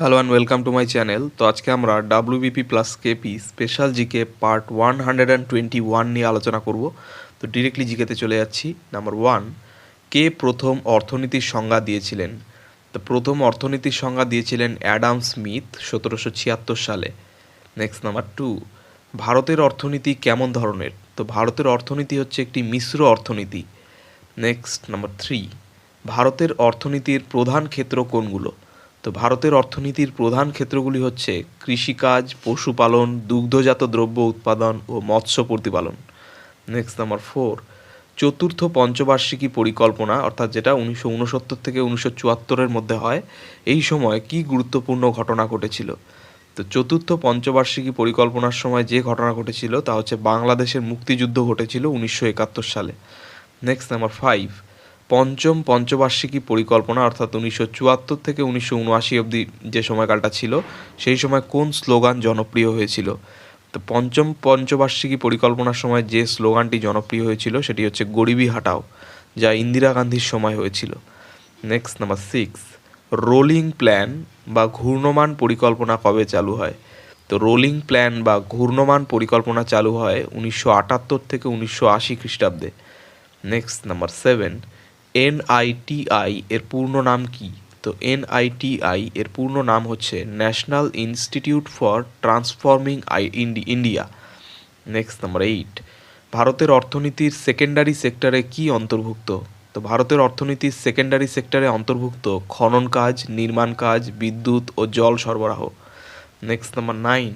Hello and welcome to my channel তো আজকে আমরা WBP plus KP special GK part one hundred and twenty one নিয়ে আলোচনা করব। তো ডিরেক্টলি জিকেতে চলে যাচ্ছি। নাম্বার ওয়ান কে প্রথম অর্থনীতির সংজ্ঞা দিয়েছিলেন? তো প্রথম অর্থনীতির সংজ্ঞা দিয়েছিলেন অ্যাডাম স্মিথ সতেরোশো ছিয়াত্তর সালে। নেক্সট নাম্বার টু ভারতের অর্থনীতি কেমন ধরনের? তো ভারতের অর্থনীতি হচ্ছে একটি মিশ্র অর্থনীতি। নেক্সট নাম্বার থ্রি ভারতের অর্থনীতির প্রধান ক্ষেত্র কোনগুলো? তো ভারতের অর্থনীতির প্রধান ক্ষেত্রগুলি হচ্ছে কৃষিকাজ, পশুপালন, দুগ্ধজাত দ্রব্য উৎপাদন ও মৎস্য প্রতিপালন। নেক্সট নাম্বার ফোর চতুর্থ পঞ্চবার্ষিকী পরিকল্পনা, অর্থাৎ যেটা উনিশশো উনসত্তর থেকে উনিশশো চুয়াত্তরের মধ্যে হয়, এই সময় কি গুরুত্বপূর্ণ ঘটনা ঘটেছিল? তো চতুর্থ পঞ্চবার্ষিকী পরিকল্পনার সময় যে ঘটনা ঘটেছিল, তা হচ্ছে বাংলাদেশের মুক্তিযুদ্ধ ঘটেছিল উনিশশো একাত্তর সালে। নেক্সট নাম্বার ফাইভ পঞ্চম পঞ্চবার্ষিকী পরিকল্পনা, অর্থাৎ উনিশশো চুয়াত্তর থেকে উনিশশো উনআশি অবধি যে সময়কালটা ছিল, সেই সময় কোন স্লোগান জনপ্রিয় হয়েছিল? তো পঞ্চম পঞ্চবার্ষিকী পরিকল্পনার সময় যে স্লোগানটি জনপ্রিয় হয়েছিল, সেটি হচ্ছে গরিবি হাটাও, যা ইন্দিরা গান্ধীর সময় হয়েছিল। Next number six rolling plan বা ঘূর্ণমান পরিকল্পনা কবে চালু হয়? তো রোলিং প্ল্যান বা ঘূর্ণমান পরিকল্পনা চালু হয় উনিশশো আটাত্তর থেকে উনিশশো আশি খ্রিস্টাব্দে। নেক্সট নাম্বার সেভেন এনআইটিআই এর পূর্ণ নাম কি? তো এনআইটিআই এর পূর্ণ নাম হচ্ছে national institute for transforming I India next number eight ভারতের অর্থনীতির সেকেন্ডারি সেক্টরে কি অন্তর্ভুক্ত? তো ভারতের অর্থনীতির সেকেন্ডারি সেক্টরে অন্তর্ভুক্ত খনন কাজ, নির্মাণ কাজ, বিদ্যুৎ ও জল সরবরাহ। নেক্সট নাম্বার নাইন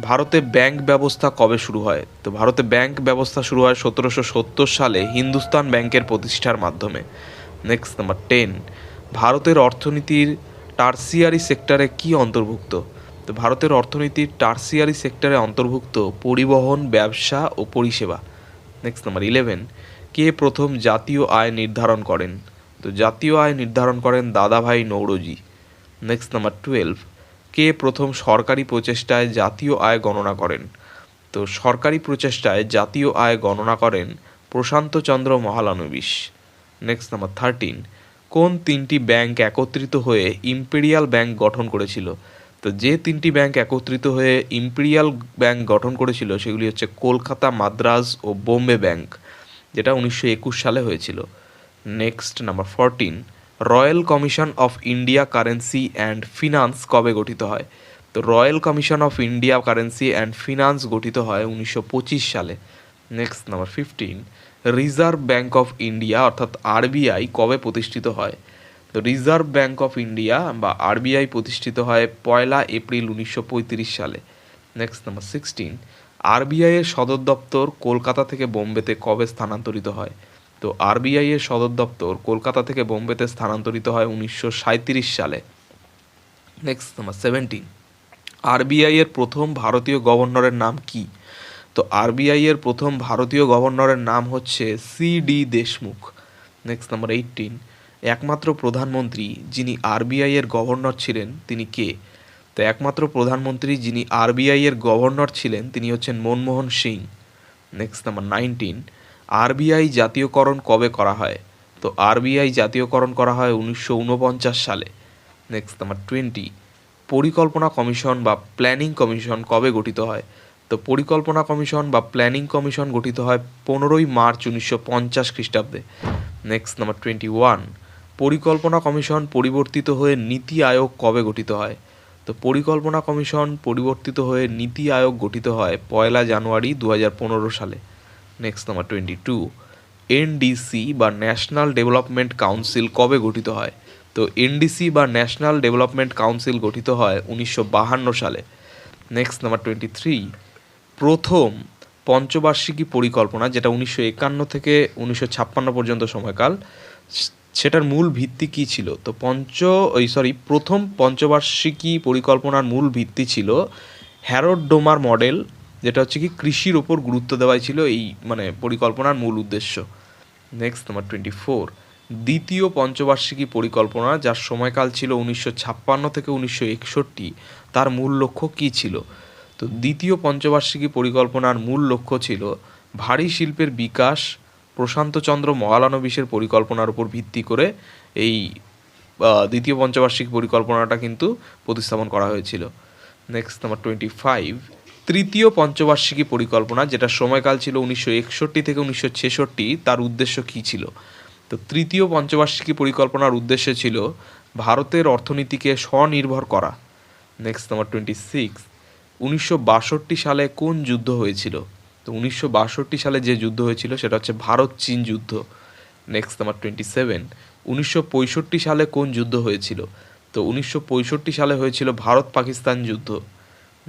ভারতে ব্যাংক ব্যবস্থা কবে শুরু হয়? তো ভারতে ব্যাংক ব্যবস্থা শুরু হয় সতেরোশো সত্তর সালে হিন্দুস্তান ব্যাংকের প্রতিষ্ঠার মাধ্যমে। নেক্সট নাম্বার টেন ভারতের অর্থনীতির টার্সিয়ারি সেক্টরে কি অন্তর্ভুক্ত? তো ভারতের অর্থনীতির টার্সিয়ারি সেক্টরে অন্তর্ভুক্ত পরিবহন, ব্যবসা ও পরিষেবা। নেক্সট নাম্বার ইলেভেন কে প্রথম জাতীয় আয় নির্ধারণ করেন? তো জাতীয় আয় নির্ধারণ করেন Dadabhai Naoroji. Next number twelve কে প্রথম সরকারি প্রচেষ্টায় জাতীয় আয় গণনা করেন? তো সরকারি প্রচেষ্টায় জাতীয় আয় গণনা করেন Prasanta Chandra Mahalanobis. Next number thirteen কোন তিনটি ব্যাংক একত্রিত হয়ে ইম্পেরিয়াল ব্যাংক গঠন করেছিল? তো যে তিনটি ব্যাংক একত্রিত হয়ে ইম্পেরিয়াল ব্যাংক গঠন করেছিল সেগুলি হচ্ছে কলকাতা, মাদ্রাজ ও বোম্বে ব্যাংক, যেটা উনিশশো একুশ সালে হয়েছিল। Next number fourteen royal commission of India currency and finance কবে গঠিত হয়? তো royal commission of India currency and finance গঠিত হয় উনিশশো পঁচিশ সালে। Next, number fifteen reserve bank of India অর্থাৎ আরবিআই কবে প্রতিষ্ঠিত হয়? তো রিজার্ভ ব্যাঙ্ক অফ ইন্ডিয়া বা আরবিআই প্রতিষ্ঠিত হয় পয়লা এপ্রিল উনিশশো পঁয়ত্রিশ সালে। নেক্সট, নাম্বার সিক্সটিন আরবিআইয়ের সদর দপ্তর কলকাতা থেকে বোম্বেতে কবে স্থানান্তরিত হয়? তো আরবিআই এর সদর দপ্তর কলকাতা থেকে বোম্বেতে স্থানান্তরিত হয় উনিশশো সালে। নেক্সট নাম্বার সেভেন্টিন আরবিআই এর প্রথম ভারতীয় গভর্নরের নাম কি? তো আরবিআই এর প্রথম ভারতীয় গভর্নরের নাম হচ্ছে C D Deshmukh. Next number eighteen একমাত্র প্রধানমন্ত্রী যিনি আরবিআই এর গভর্নর ছিলেন, তিনি কে? তো একমাত্র প্রধানমন্ত্রী যিনি আরবিআই এর গভর্নর ছিলেন, তিনি হচ্ছেন Manmohan Singh. Next number nineteen RBI জাতীয়করণ কবে করা হয়? তো আরবিআই জাতীয়করণ করা হয় উনিশশো উনপঞ্চাশ সালে। নেক্সট নাম্বার টোয়েন্টি পরিকল্পনা কমিশন বা প্ল্যানিং কমিশন কবে গঠিত হয়? তো পরিকল্পনা কমিশন বা প্ল্যানিং কমিশন গঠিত হয় পনেরোই মার্চ উনিশশো পঞ্চাশ খ্রিস্টাব্দে। নেক্সট নাম্বার টোয়েন্টি ওয়ান পরিকল্পনা কমিশন পরিবর্তিত হয়ে নীতি আয়োগ কবে গঠিত হয়? তো পরিকল্পনা কমিশন পরিবর্তিত হয়ে নীতি আয়োগ গঠিত হয় পয়লা জানুয়ারি দু হাজার পনেরো সালে। Next number twenty two NDC বা ন্যাশনাল ডেভেলপমেন্ট কাউন্সিল কবে গঠিত হয়? তো এনডিসি বা ন্যাশনাল ডেভেলপমেন্ট কাউন্সিল গঠিত হয় উনিশশো সালে। নেক্সট নাম্বার টোয়েন্টি থ্রি প্রথম পঞ্চবার্ষিকী পরিকল্পনা, যেটা উনিশশো একান্ন থেকে উনিশশো ছাপ্পান্ন পর্যন্ত সময়কাল, সেটার মূল ভিত্তি কী ছিল? তো পঞ্চ, ওই সরি প্রথম পঞ্চবার্ষিকী পরিকল্পনার মূল ভিত্তি ছিল হ্যারোড ডোমার মডেল যেটা হচ্ছে কি কৃষির ওপর গুরুত্ব দেওয়াই ছিল এই মানে পরিকল্পনার মূল উদ্দেশ্য। নেক্সট নাম্বার টোয়েন্টি ফোর দ্বিতীয় পঞ্চবার্ষিকী পরিকল্পনা, যার সময়কাল ছিল উনিশশো ছাপ্পান্ন থেকে উনিশশো একষট্টি, তার মূল লক্ষ্য কী ছিল? তো দ্বিতীয় পঞ্চবার্ষিকী পরিকল্পনার মূল লক্ষ্য ছিল ভারী শিল্পের বিকাশ প্রশান্তচন্দ্র মহালানবিশের পরিকল্পনার উপর ভিত্তি করে এই দ্বিতীয় পঞ্চবার্ষিক পরিকল্পনাটা কিন্তু প্রতিস্থাপন করা হয়েছিল। নেক্সট নাম্বার টোয়েন্টি ফাইভ তৃতীয় পঞ্চবার্ষিকী পরিকল্পনা যেটা সময়কাল ছিল উনিশশো একষট্টি থেকে উনিশশো ছেষট্টি, তার উদ্দেশ্য কী ছিল? তো তৃতীয় পঞ্চবার্ষিকী পরিকল্পনার উদ্দেশ্য ছিল ভারতের অর্থনীতিকে স্বনির্ভর করা। নেক্সট নাম্বার টোয়েন্টি সিক্স উনিশশো বাষট্টি সালে কোন যুদ্ধ হয়েছিল? তো উনিশশো বাষট্টি সালে যে যুদ্ধ হয়েছিল, সেটা হচ্ছে ভারত চীন যুদ্ধ। নেক্সট নাম্বার টোয়েন্টি সেভেন উনিশশো পঁয়ষট্টি সালে কোন যুদ্ধ হয়েছিল? তো উনিশশো পঁয়ষট্টি সালে হয়েছিল ভারত পাকিস্তান যুদ্ধ।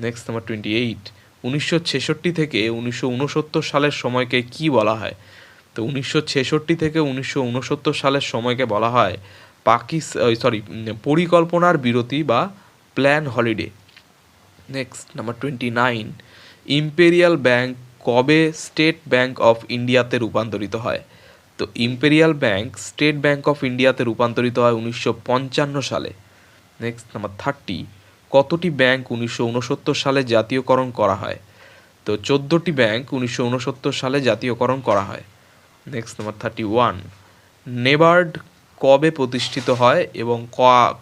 নেক্সট নাম্বার টোয়েন্টি এইট উনিশশো ছেষট্টি থেকে উনিশশো উনসত্তর সালের সময়কে কি বলা হয়? তো উনিশশো ছেষট্টি থেকে উনিশশো উনসত্তর সালের সময়কে বলা হয় পাকিস সরি পরিকল্পনার বিরতি বা plan holiday next number twenty nine imperial bank কবে স্টেট ব্যাংক অফ ইন্ডিয়াতে রূপান্তরিত হয়? তো imperial bank state bank of ইন্ডিয়াতে রূপান্তরিত হয় উনিশশো পঞ্চান্ন সালে। নেক্সট নাম্বার থার্টি কতটি ব্যাংক উনিশশো উনসত্তর সালে জাতীয়করণ করা হয়? তো চোদ্দোটি ব্যাংক উনিশশো উনসত্তর সালে জাতীয়করণ করা হয়। Next number thirty one NABARD কবে প্রতিষ্ঠিত হয় এবং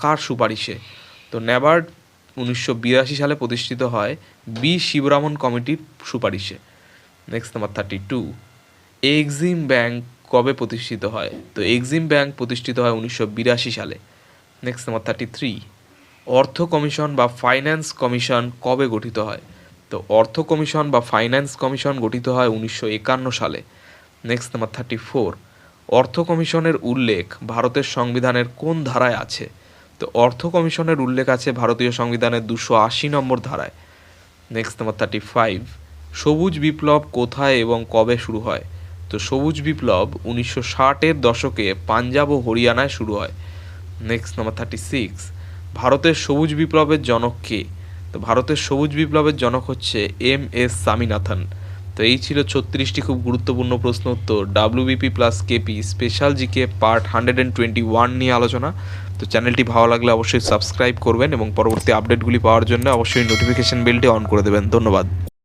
কার সুপারিশে? তো নেবার্ড উনিশশো বিরাশি সালে প্রতিষ্ঠিত হয় বি শিবরামন কমিটির সুপারিশে। Next number thirty two EXIM bank কবে প্রতিষ্ঠিত হয়? তো এক্সিম ব্যাংক প্রতিষ্ঠিত হয় উনিশশো বিরাশি সালে। নেক্সট নাম্বার থার্টি থ্রি অর্থ কমিশন বা ফাইন্যান্স কমিশন কবে গঠিত হয়? তো অর্থ কমিশন বা ফাইন্যান্স কমিশন গঠিত হয় উনিশশো একান্ন সালে। নেক্সট নাম্বার থার্টি ফোর অর্থ কমিশনের উল্লেখ ভারতের সংবিধানের কোন ধারায় আছে? তো অর্থ কমিশনের উল্লেখ আছে ভারতীয় সংবিধানের দুশো আশি নম্বর ধারায়। নেক্সট নাম্বার থার্টি ফাইভ সবুজ বিপ্লব কোথায় এবং কবে শুরু হয়? তো সবুজ বিপ্লব উনিশশো ষাটের দশকে পাঞ্জাব ও হরিয়ানায় শুরু হয়। নেক্সট নাম্বার থার্টি সিক্স ভারতের সবুজ বিপ্লবের জনক কে? তো ভারতের সবুজ বিপ্লবের জনক হচ্ছে এম এস স্বামীনাথন। তো এই ছিল ছত্রিশটি খুব গুরুত্বপূর্ণ প্রশ্ন উত্তর। WBP plus KP special GK part hundred and twenty one নিয়ে আলোচনা। তো চ্যানেলটি ভালো লাগলে অবশ্যই সাবস্ক্রাইব করবেন এবং পরবর্তী আপডেটগুলি পাওয়ার জন্য অবশ্যই নোটিফিকেশন বেলটি অন করে দেবেন। ধন্যবাদ।